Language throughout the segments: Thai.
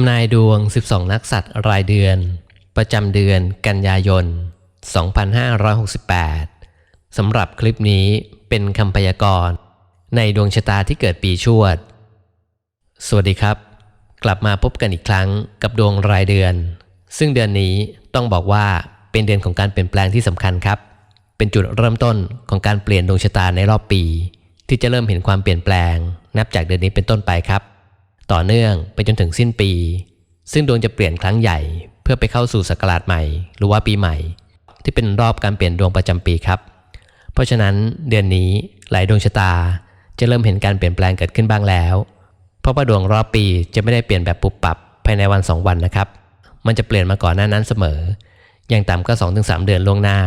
ำนายดวง 12 นักสัตว์รายเดือน ประจำเดือนกันยายน 2568 สำหรับคลิปนี้เป็นคำพยากรณ์ ในดวงชะตาที่เกิดปีชวด สวัสดีครับ กลับมาพบกันอีกครั้งกับดวงรายเดือน ซึ่งเดือนนี้ต้องบอกว่าเป็นเดือนของการเปลี่ยนแปลงที่สำคัญครับ เป็นจุดเริ่มต้นของการเปลี่ยนดวงชะตาในรอบปี ที่จะเริ่มเห็นความเปลี่ยนแปลง นับจากเดือนนี้เป็นต้นไปครับ ต่อเนื่องไปจนถึงสิ้นปี ซึ่งดวงจะเปลี่ยนครั้งใหญ่ เพื่อไปเข้าสู่ศักราชใหม่ หรือว่าปีใหม่ ที่เป็นรอบการเปลี่ยนดวงประจำปีครับ เพราะฉะนั้นเดือนนี้หลายดวงชะตาจะเริ่มเห็นการเปลี่ยนแปลงเกิดขึ้นบ้างแล้ว เพราะว่าดวงรอบปีจะไม่ได้เปลี่ยนแบบปุบปับภายในวัน 2 วันนะครับ มันจะเปลี่ยนมาก่อนหน้านั้นเสมอ อย่างต่ำก็ 2-3 เดือนล่วงหน้า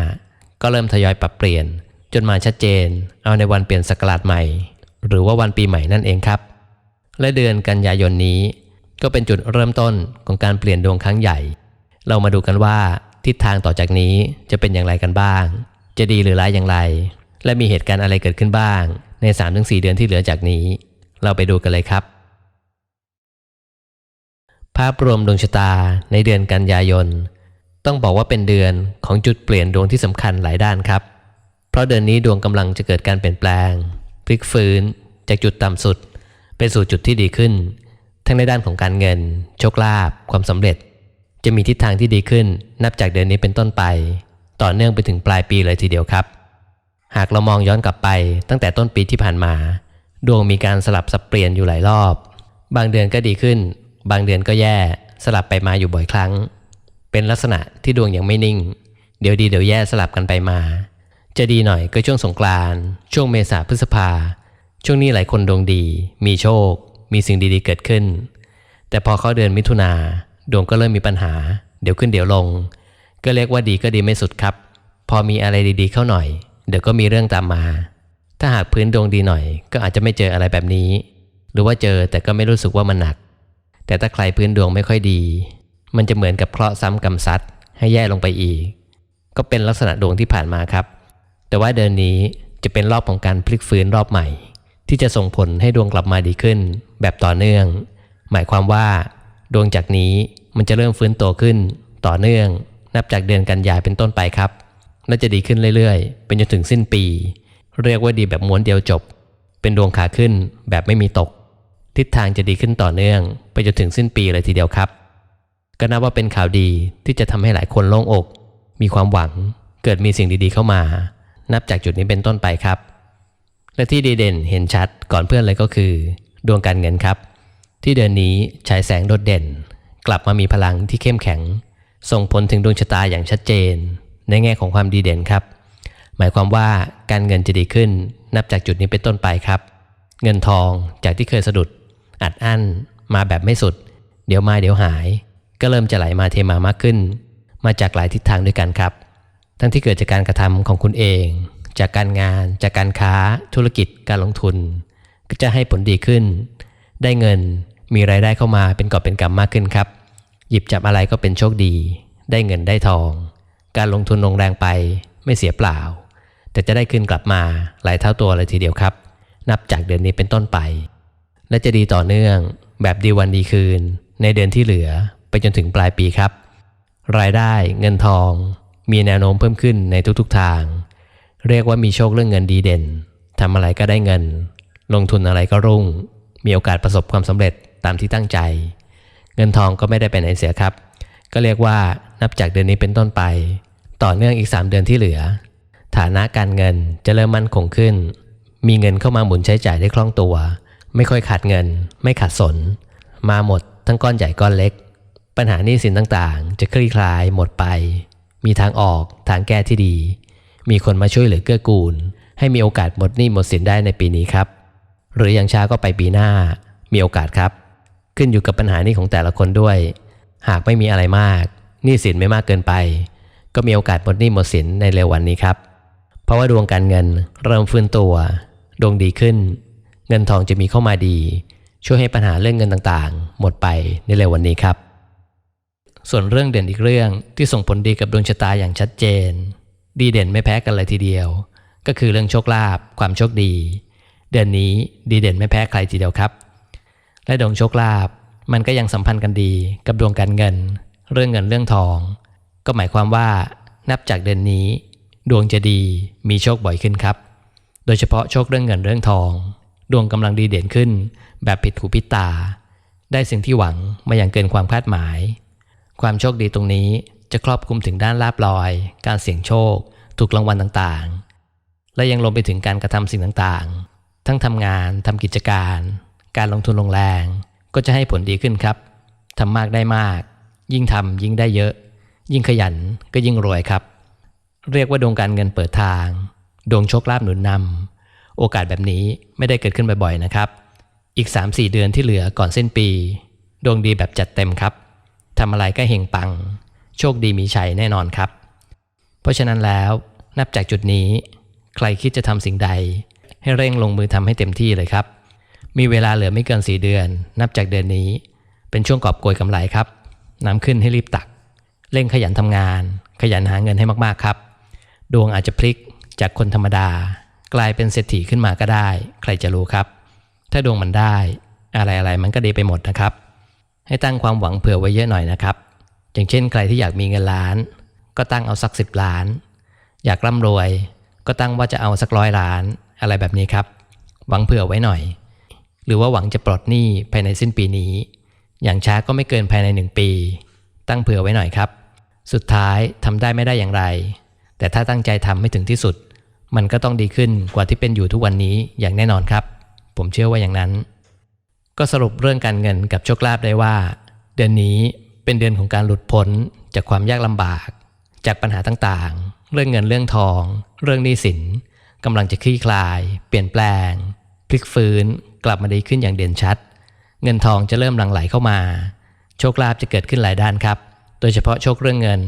ก็เริ่มทยอยปรับเปลี่ยน จนมาชัดเจน เอาในวันเปลี่ยนศักราชใหม่ หรือว่าวันปีใหม่นั่นเองครับ และเดือนกันยายนนี้ ก็เป็นจุดเริ่มต้นของการเปลี่ยนดวงครั้งใหญ่ เรามาดูกันว่าทิศทางต่อจากนี้จะเป็นอย่างไรกันบ้าง จะดีหรือร้ายอย่างไร และมีเหตุการณ์อะไรเกิดขึ้นบ้าง ใน 3-4 เดือนที่เหลือจากนี้ เราไปดูกันเลยครับ ภาพรวมดวงชะตาในเดือนกันยายน ต้องบอกว่าเป็นเดือนของจุดเปลี่ยนดวงที่สำคัญหลายด้านครับ เพราะเดือนนี้ดวงกำลังจะเกิดการเปลี่ยนแปลง พลิกฟื้น จากจุดต่ำสุด ไปสู่จุดที่ดีขึ้น ทั้งในด้านของการเงิน โชคลาภความสำเร็จ จะมีทิศทางที่ดีขึ้น นับจากเดือนนี้เป็นต้นไป ต่อเนื่องไปถึงปลายปีเลยทีเดียวครับ หากเรามองย้อนกลับไปตั้งแต่ต้นปีที่ผ่านมา ดวงมีการสลับสับเปลี่ยนอยู่หลายรอบ บางเดือนก็ดีขึ้น บางเดือนก็แย่สลับไปมาอยู่บ่อยครั้ง เป็นลักษณะที่ดวงยังไม่นิ่ง เดี๋ยวดีเดี๋ยวแย่สลับกันไปมา จะดีหน่อยก็ช่วงสงกรานต์ช่วงเมษาพฤษภา ช่วงนี้หลายคนดวงดี มีโชค มีสิ่งดีๆเกิดขึ้น แต่พอเข้าเดือนมิถุนาดวงก็เริ่มมีปัญหา เดี๋ยวขึ้นเดี๋ยวลง ก็เรียกว่าดีก็ดีไม่สุดครับ พอมีอะไรดีๆเข้าหน่อย เดี๋ยวก็มีเรื่องตามมา ถ้าหากพื้นดวงดีหน่อย ก็อาจจะไม่เจออะไรแบบนี้ หรือว่าเจอแต่ก็ไม่รู้สึกว่ามันหนัก แต่ถ้าใครพื้นดวงไม่ค่อยดี มันจะเหมือนกับเคราะห์ซ้ำกรรมซัดให้แย่ลงไปอีก ก็เป็นลักษณะดวงที่ผ่านมาครับ แต่ว่าเดือนนี้จะเป็นรอบของการพลิกฟื้นรอบใหม่ ที่จะส่งผลให้ดวงกลับมาดีขึ้น แบบต่อเนื่อง หมายความว่า ดวงจากนี้มันจะเริ่มฟื้นตัวขึ้น ต่อเนื่อง นับจากเดือนกันยายนเป็นต้นไปครับและจะดีขึ้นเรื่อยๆ เป็นจนถึงสิ้นปี เรียกว่าดีแบบม้วนเดียวจบ เป็นดวงขาขึ้นแบบไม่มีตก ทิศทางจะดีขึ้นต่อเนื่อง ไปจนถึงสิ้นปีเลยทีเดียวครับ ก็นับว่าเป็นข่าวดีที่จะทำให้หลายคนโล่งอก มีความหวัง เกิดมีสิ่งดีๆเข้ามา นับจากจุดนี้เป็นต้นไปครับ และที่ดีเด่นเห็นชัดก่อนเพื่อนเลยก็คือ ดวงการเงินครับ ที่เดือนนี้ฉายแสงโดดเด่น กลับมามีพลังที่เข้มแข็ง ส่งผลถึงดวงชะตาอย่างชัดเจน ในแง่ของความดีเด่นครับ หมายความว่าการเงินจะดีขึ้น นับจากจุดนี้เป็นต้นไปครับ เงินทองจากที่เคยสะดุด อัดอั้น มาแบบไม่สุด เดี๋ยวมาเดี๋ยวหาย ก็เริ่มจะไหลมาเทมามากขึ้น มาจากหลายทิศทางด้วยกันครับ ทั้งที่เกิดจากการกระทำของคุณเอง จากการงาน จากการค้า ธุรกิจการลงทุน ก็จะให้ผลดีขึ้น ได้เงินมีรายได้เข้ามาเป็นกอบเป็นกำมากขึ้นครับ หยิบจับอะไรก็เป็นโชคดี ได้เงินได้ทอง การลงทุนลงแรงไปไม่เสียเปล่า แต่จะได้คืนกลับมาหลายเท่าตัวเลยทีเดียวครับ นับจากเดือนนี้เป็นต้นไป และจะดีต่อเนื่อง แบบดีวันดีคืน ในเดือนที่เหลือไปจนถึงปลายปีครับ รายได้เงินทอง มีแนวโน้มเพิ่มขึ้นในทุกๆทาง เรียกว่ามีโชคเรื่องเงินดีเด่นทำอะไรก็ได้เงิน ลงทุนอะไรก็รุ่ง มีโอกาสประสบความสำเร็จตามที่ตั้งใจ เงินทองก็ไม่ได้ไปไหนเสียครับ ก็เรียกว่านับจากเดือนนี้เป็นต้นไป ต่อเนื่องอีก 3 เดือนที่เหลือ ฐานะการเงินจะเริ่มมั่นคงขึ้น มีเงินเข้ามาหมุนใช้จ่ายได้คล่องตัว ไม่ค่อยขาดเงิน ไม่ขาดสน มาหมดทั้งก้อนใหญ่ก้อนเล็ก ปัญหาหนี้สินต่างๆ จะคลี่คลายหมดไป มีทางออกทางแก้ที่ดี มีคนมาช่วยเหลือเกื้อกูล ให้มีโอกาสหมดหนี้หมดสินได้ในปีนี้ครับ หรืออย่างช้าก็ไปปีหน้า มีโอกาสครับ ขึ้นอยู่กับปัญหานี้ของแต่ละคนด้วย หากไม่มีอะไรมากหนี้สินไม่มากเกินไป ก็มีโอกาสหมดหนี้หมดสินในเร็ววันนี้ครับ เพราะว่าดวงการเงินเริ่มฟื้นตัวดวงดีขึ้น เงินทองจะมีเข้ามาดี ช่วยให้ปัญหาเรื่องเงินต่างๆ หมดไปในเร็ววันนี้ครับ ส่วนเรื่องเด่นอีกเรื่องที่ส่งผลดีกับดวงชะตาอย่างชัดเจน ดีเด่นไม่แพ้กันเลยทีเดียว ก็คือเรื่องโชคลาภความโชคดี เดือนนี้ดีเด่นไม่แพ้ใครทีเดียวครับ และดวงโชคลาภมันก็ยังสัมพันธ์กันดีกับดวงการเงิน เรื่องเงินเรื่องทอง ก็หมายความว่านับจากเดือนนี้ ดวงจะดีมีโชคบ่อยขึ้นครับ โดยเฉพาะโชคเรื่องเงินเรื่องทอง ดวงกำลังดีเด่นขึ้น แบบผิดหูผิดตา ได้สิ่งที่หวังมาอย่างเกินความคาดหมาย ความโชคดีตรงนี้ จะครอบคลุมถึงด้านลาบลอย การเสี่ยงโชค ถูกรางวัลต่างๆ และยังรวมไปถึงการกระทำสิ่งต่างๆ ทั้งทำงานทำกิจการ การลงทุนลงแรง ก็จะให้ผลดีขึ้นครับทำมากได้มาก ยิ่งทำยิ่งได้เยอะ ยิ่งขยันก็ยิ่งรวยครับ เรียกว่าดวงการเงินเปิดทาง ดวงโชคลาภหนุนนำโอกาสแบบนี้ไม่ได้เกิดขึ้นบ่อยๆนะครับอีก 3-4 เดือนที่เหลือก่อนสิ้นปี ดวงดีแบบจัดเต็มครับ ทำอะไรก็เฮงปัง โชคดีมีชัยแน่นอนครับ เพราะฉะนั้นแล้วนับจากจุดนี้ ใครคิดจะทำสิ่งใด ให้เร่งลงมือทำให้เต็มที่เลยครับ มีเวลาเหลือไม่เกิน4เดือน นับจากเดือนนี้ เป็นช่วงกอบโกยกำไรครับน้ำขึ้นให้รีบตัก เร่งขยันทำงาน ขยันหาเงินให้มากๆครับ ดวงอาจจะพลิกจากคนธรรมดา กลายเป็นเศรษฐีขึ้นมาก็ได้ ใครจะรู้ครับ ถ้าดวงมันได้ อะไรๆมันก็ดีไปหมดนะครับ ให้ตั้งความหวังเผื่อไว้เยอะหน่อยนะครับ อย่างเช่นใครที่อยากมีเงินล้าน ก็ตั้งเอาสักสิบล้าน อยากร่ำรวย ก็ตั้งว่าจะเอาสักร้อยล้าน อะไรแบบนี้ครับ หวังเผื่อไว้หน่อย หรือว่าหวังจะปลดหนี้ภายในสิ้นปีนี้ อย่างช้าก็ไม่เกินภายในหนึ่งปี ตั้งเผื่อไว้หน่อยครับ สุดท้ายทำได้ไม่ได้อย่างไร แต่ถ้าตั้งใจทำให้ถึงที่สุด มันก็ต้องดีขึ้นกว่าที่เป็นอยู่ทุกวันนี้อย่างแน่นอนครับ ผมเชื่อว่าอย่างนั้น ก็สรุปเรื่องการเงินกับโชคลาภได้ว่า เดือนนี้ เป็นเดือนของการหลุดพ้นจากความยากลำบาก จากปัญหาต่างๆ เรื่องเงินเรื่องทอง เรื่องหนี้สินกำลังจะคลี่คลาย เปลี่ยนแปลง พลิกฟื้น กลับมาดีขึ้นอย่างเด่นชัด เงินทองจะเริ่มหลั่งไหลเข้ามา โชคลาภจะเกิดขึ้นหลายด้านครับ โดยเฉพาะโชคเรื่องเงิน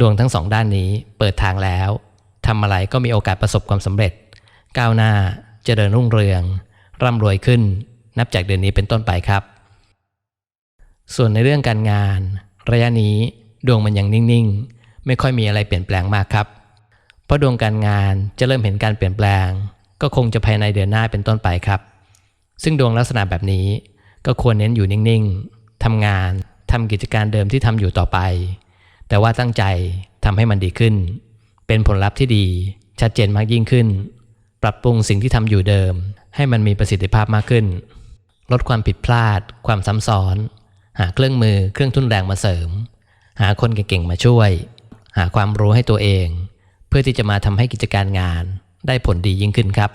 ดวงทั้งสองด้านนี้เปิดทางแล้วทำอะไรก็มีโอกาสประสบความสำเร็จ ก้าวหน้าจเจริญรุ่งเรือง ร่ำรวยขึ้น นับจากเดือนนี้เป็นต้นไปครับ ส่วนในเรื่องการงาน ระยะนี้ดวงมันยังนิ่งๆ ไม่ค่อยมีอะไรเปลี่ยนแปลงมากครับ เพราะดวงการงานจะเริ่มเห็นการเปลี่ยนแปลง ก็คงจะภายในเดือนหน้าเป็นต้นไปครับ ซึ่งดวงลักษณะแบบนี้ก็ควรเน้นอยู่นิ่งๆทำงานทำกิจการเดิมที่ทำอยู่ต่อไป แต่ว่าตั้งใจทำให้มันดีขึ้น เป็นผลลัพธ์ที่ดีชัดเจนมากยิ่งขึ้น ปรับปรุงสิ่งที่ทำอยู่เดิม ให้มันมีประสิทธิภาพมากขึ้น ลดความผิดพลาด ความซ้ำซ้อน หาเครื่องมือเครื่องทุนแรงมาเสริม หาคนเก่งๆมาช่วย หาความรู้ให้ตัวเอง เพื่อที่จะมาทำให้กิจการงาน ได้ผลดียิ่งขึ้นครับ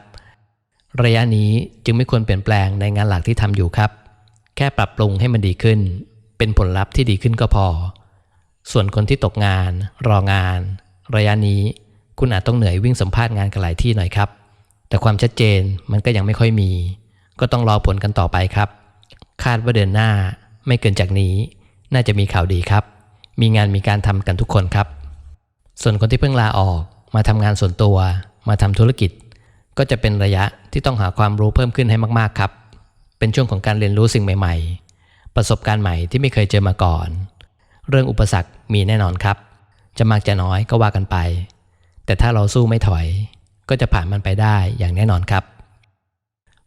ระยะนี้จึงไม่ควรเปลี่ยนแปลงในงานหลักที่ทำอยู่ครับ แค่ปรับปรุงให้มันดีขึ้น เป็นผลลัพธ์ที่ดีขึ้นก็พอ ส่วนคนที่ตกงาน รองาน ระยะนี้คุณอาจต้องเหนื่อยวิ่งสัมภาษณ์งานกันหลายที่หน่อยครับ แต่ความชัดเจนมันก็ยังไม่ค่อยมี ก็ต้องรอผลกันต่อไปครับ คาดว่าเดือนหน้า ไม่เกินจากนี้ น่าจะมีข่าวดีครับ มีงานมีการทำกันทุกคนครับ ส่วนคนที่เพิ่งลาออกมาทำงานส่วนตัว มาทำธุรกิจ ก็จะเป็นระยะที่ต้องหาความรู้เพิ่มขึ้นให้มากๆครับ เป็นช่วงของการเรียนรู้สิ่งใหม่ ๆ ประสบการณ์ใหม่ที่ไม่เคยเจอมาก่อน เรื่องอุปสรรคมีแน่นอนครับ จะมากจะน้อยก็ว่ากันไป แต่ถ้าเราสู้ไม่ถอย ก็จะผ่านมันไปได้อย่างแน่นอนครับ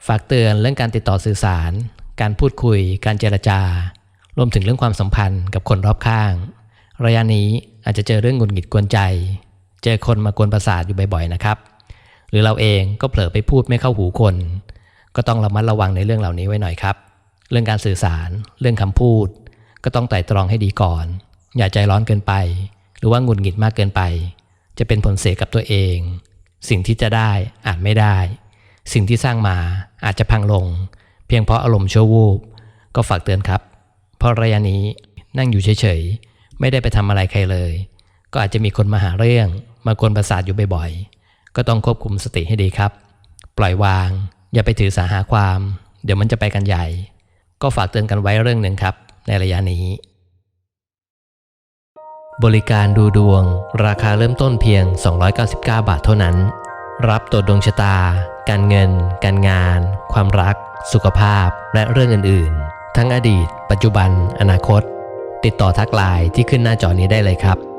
ฝากเตือนเรื่องการติดต่อสื่อสาร การพูดคุย การเจรจา รวมถึงเรื่องความสัมพันธ์กับคนรอบข้าง ระยะนี้อาจจะเจอเรื่องหงุดหงิดกวนใจ เจอคนมากวนประสาทอยู่บ่อยๆนะครับ หรือเราเองก็เผลอไปพูดไม่เข้าหูคน ก็ต้องระมัดระวังในเรื่องเหล่านี้ไว้หน่อยครับ เรื่องการสื่อสาร เรื่องคำพูด ก็ต้องไตร่ตรองให้ดีก่อน อย่าใจร้อนเกินไป หรือว่าหงุดหงิดมากเกินไป จะเป็นผลเสียกับตัวเอง สิ่งที่จะได้อาจไม่ได้ สิ่งที่สร้างมาอาจจะพังลง เพียงเพราะอารมณ์ชั่ววูบก็ฝากเตือนครับ เพราะระยะนี้นั่งอยู่เฉยๆ ไม่ได้ไปทำอะไรใครเลย ก็อาจจะมีคนมาหาเรื่อง มากวนประสาทอยู่บ่อยๆ ก็ต้องควบคุมสติให้ดีครับ ปล่อยวาง อย่าไปถือสาหาความ เดี๋ยวมันจะไปกันใหญ่ ก็ฝากเตือนกันไว้เรื่องหนึ่งครับ ในระยะนี้ บริการดูดวง ราคาเริ่มต้นเพียง 299 บาทเท่านั้น รับตรวจดวงชะตา การเงิน การงาน ความรัก สุขภาพและเรื่องอื่น ๆ ทั้งอดีต ปัจจุบัน อนาคต ติดต่อทักไลน์ที่ขึ้นหน้าจอนี้ได้เลยครับ